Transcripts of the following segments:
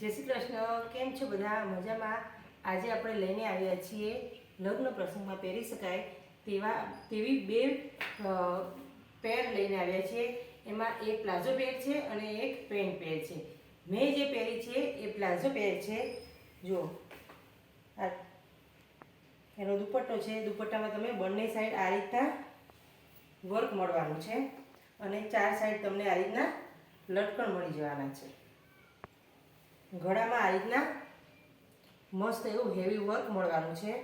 જય શ્રી કૃષ્ણ. કેમ છો બધા? મજામાં? આજે આપણે લઈને આવ્યા છીએ લગ્ન પ્રસંગમાં પહેરી શકાય તેવા, તેવી બે પેર લઈને આવ્યા છીએ. એમાં એક પ્લાઝો પેર છે અને એક પેન્ટ પેર છે. મેં જે પહેરી છે એ પ્લાઝો પેર છે. જુઓ આ એનો દુપટ્ટો છે. દુપટ્ટામાં તમે બંને સાઈડ આ રીતના વર્ક મળવાનું છે અને ચાર સાઈડ તમને આ રીતના લટકણ મળી જવાના છે. ગળામાં આ રીતના મસ્ત એવું હેવી વર્ક મળવાનું છે.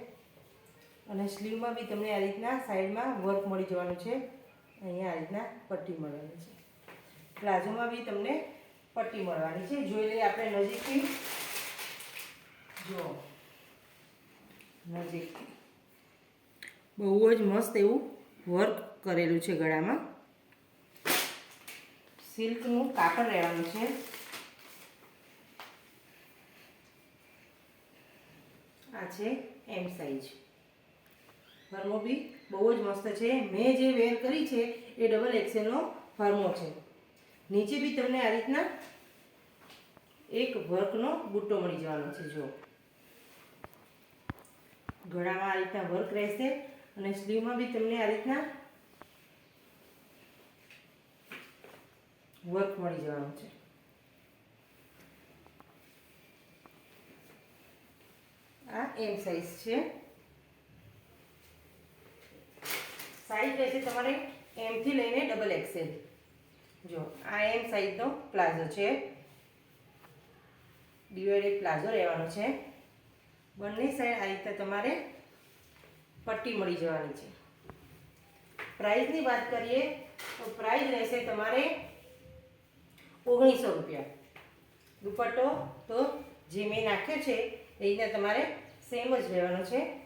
અને સ્લીવમાં બી તમને આ રીતના સાઈડમાં વર્ક મળી જવાનું છે. અહીંયા આ રીતના પટ્ટી મળવાની છે. પ્લાઝોમાં બી તમને પટ્ટી મળવાની છે. જોઈ લઈએ આપણે નજીકથી. જુઓ. નજીકથી. બહુ જ મસ્ત એવું વર્ક કરેલું છે ગળામાં. સિલ્કનું કાપડ રહેવાનું છે. આ છે એમ સાઈઝ ફર્મો બી બહુ જ મસ્ત છે. મેં જે વેર કરી છે એ ડબલ એક્સેલનો ફર્મો છે. નીચે બી તમને આ રીતના એક વર્કનો બુટ્ટો મળી જવાનો છે જો ગળામાં આ રીતના વર્ક રહેશે અને સ્લીવમાં બી તમને આ રીતના વર્ક મળી જવાનું છે આ એમ સાઈઝ છે. સાઈઝ રહેશે તમારે એમથી લઈને ડબલ એક્સેલ જો, આ એમ સાઈઝનો પ્લાઝો છે. ડિવાઇડેડ પ્લાઝો રહેવાનો છે. બંને સાઈડ આ રીતે તમારે પટ્ટી મળી જવાની છે. પ્રાઇસની વાત કરીએ, તો પ્રાઇસ રહેશે તમારે ઓગણીસો રૂપિયા. દુપટ્ટો તો જે મેં નાખ્યો છે એ રીતે તમારે સેમ જ રહેવાનો છે.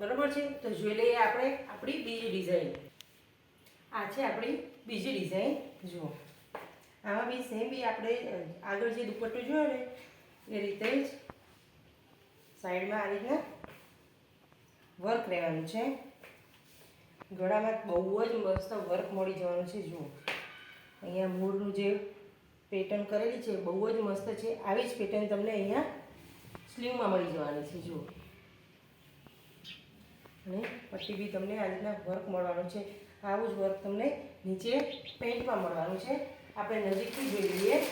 બરાબર છે? તો જોઈ લઈએ આપણે આપણી બીજી ડિઝાઇન. આ છે આપણી બીજી ડિઝાઇન. જુઓ. આમાં બી સેમ બી આપણે આગળ જે દુપટ્ટો જોયો ને, એ રીતે જ સાઈડમાં આ રીતના વર્ક રહેવાનું છે. ગળામાં બહુ જ મસ્ત વર્ક મળી જવાનું છે, જુઓ. અહીંયા મૂળનું જે પેટર્ન કરેલી છે, બહુ જ મસ્ત છે. આવી જ પેટર્ન તમને અહીંયા સ્લીવમાં મળી જવાની છે, જુઓ. અને પછી બી તમને આ રીતના વર્ક મળવાનું છે. આવું જ વર્ક તમને નીચે પેન્ટમાં મળવાનું છે. આપણે નજીકથી જોઈ લઈએ.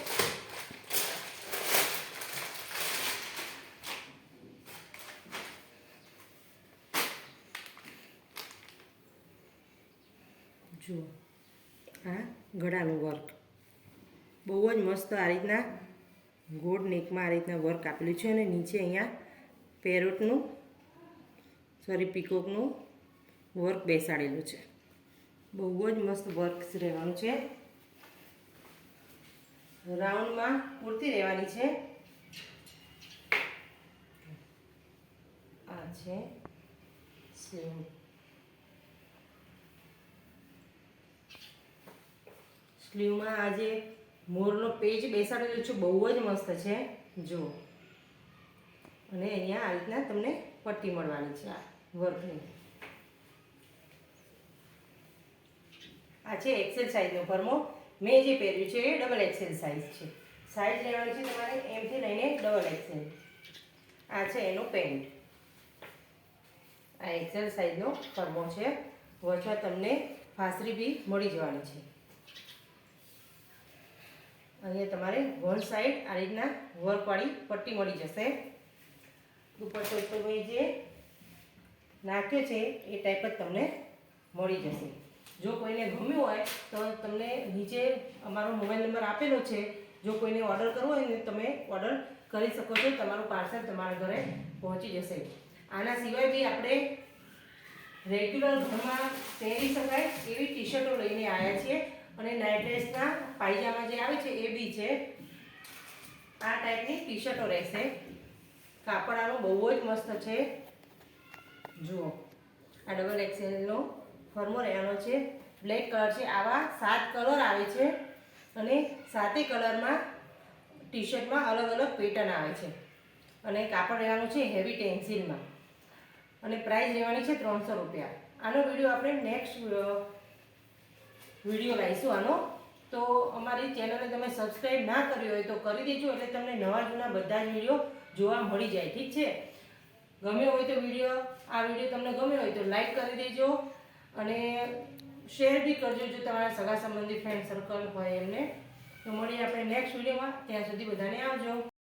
જુઓ. આ ગળાનું વર્ક. બહુ જ મસ્ત આ રીતના ગોળ નેકમાં આ રીતના વર્ક આપેલું છે અને નીચે અહીંયા પેરોટનું, સોરી, પીકોકનું વર્ક બેસાડેલું છે. બહુ જ મસ્ત વર્ક રહેવાનું છે. રાઉન્ડમાં પૂરતી રહેવાની છે. આ છે સ્લીવ સ્લીવમાં આ જે મોરનો પેજ બેસાડેલો છું બહુ જ મસ્ત છે. જુઓ અને અહીંયા આ રીતના તમને પટ્ટી મળવાની છે આ વર્કની. આ છે એક્સેલ સાઇઝનો ફર્મો. મેં જે પહેર્યું છે એ ડબલ એક્સેલ સાઇઝ છે. સાઇઝ લેવાની છે તમારે એમથી લઈને ડબલ એક્સેલ આ છે એનો પેન્ટ આ એક્સેલ સાઇઝનો ફર્મો છે. વચમાં તમને ફાસરી બી મળી જવાની છે. અહીંયા તમારે વન સાઈડ આ રીતના વર્કવાળી પટ્ટી મળી જશે. દુપટ્ટો મેં જે નાખ્યો છે, એ ટાઈપ જ તમને મળી જશે. જો કોઈને ગમ્યું હોય, તો તમને નીચે અમારો મોબાઈલ નંબર આપેલો છે, જો કોઈને ઓર્ડર કરવો હોય ને, તમે ઓર્ડર કરી શકો છો, તમારું પાર્સલ તમારા ઘરે પહોંચી જશે. આના સિવાય બી આપણે રેગ્યુલર ઘરમાં પહેરી શકાય એવી ટી શર્ટો લઈને આવ્યા છીએ. અને નાઇટ ડ્રેસના પાયજામા જે આવે છે એ બી છે. આ ટાઈપની ટી શર્ટો રહેશે. કાપડ આનો બહુ જ મસ્ત છે. જુઓ. આ ડબલ એક્સેલનો ફર્મો રહેવાનો છે. બ્લેક કલર છે. આવા સાત કલર આવે છે. અને સાતે કલરમાં ટી શર્ટમાં અલગ અલગ પેટર્ન આવે છે. અને કાપડ રહેવાનું છે હેવી ટેન્સિલમાં અને પ્રાઇસ રહેવાની છે ત્રણસો રૂપિયા. આનો વીડિયો આપણે નેક્સ્ટ વીડિયો લાવીશું આનો. તો અમારી ચેનલને તમે સબસ્ક્રાઈબ ના કરી હોય તો કરી દેજો એટલે તમને નવા જૂના બધા જ વીડિયો જોવા મળી જાય. ઠીક છે? ગમ્યો હોય તો વીડિયો, આ વીડિયો તમને ગમ્યો હોય તો લાઈક કરી દેજો અને શેર બી કરજો જો તમારા સગા સંબંધી ફ્રેન્ડ સર્કલ હોય એમને. તો મળીએ આપણે નેક્સ્ટ વિડીયોમાં. ત્યાં સુધી બધાને આવજો.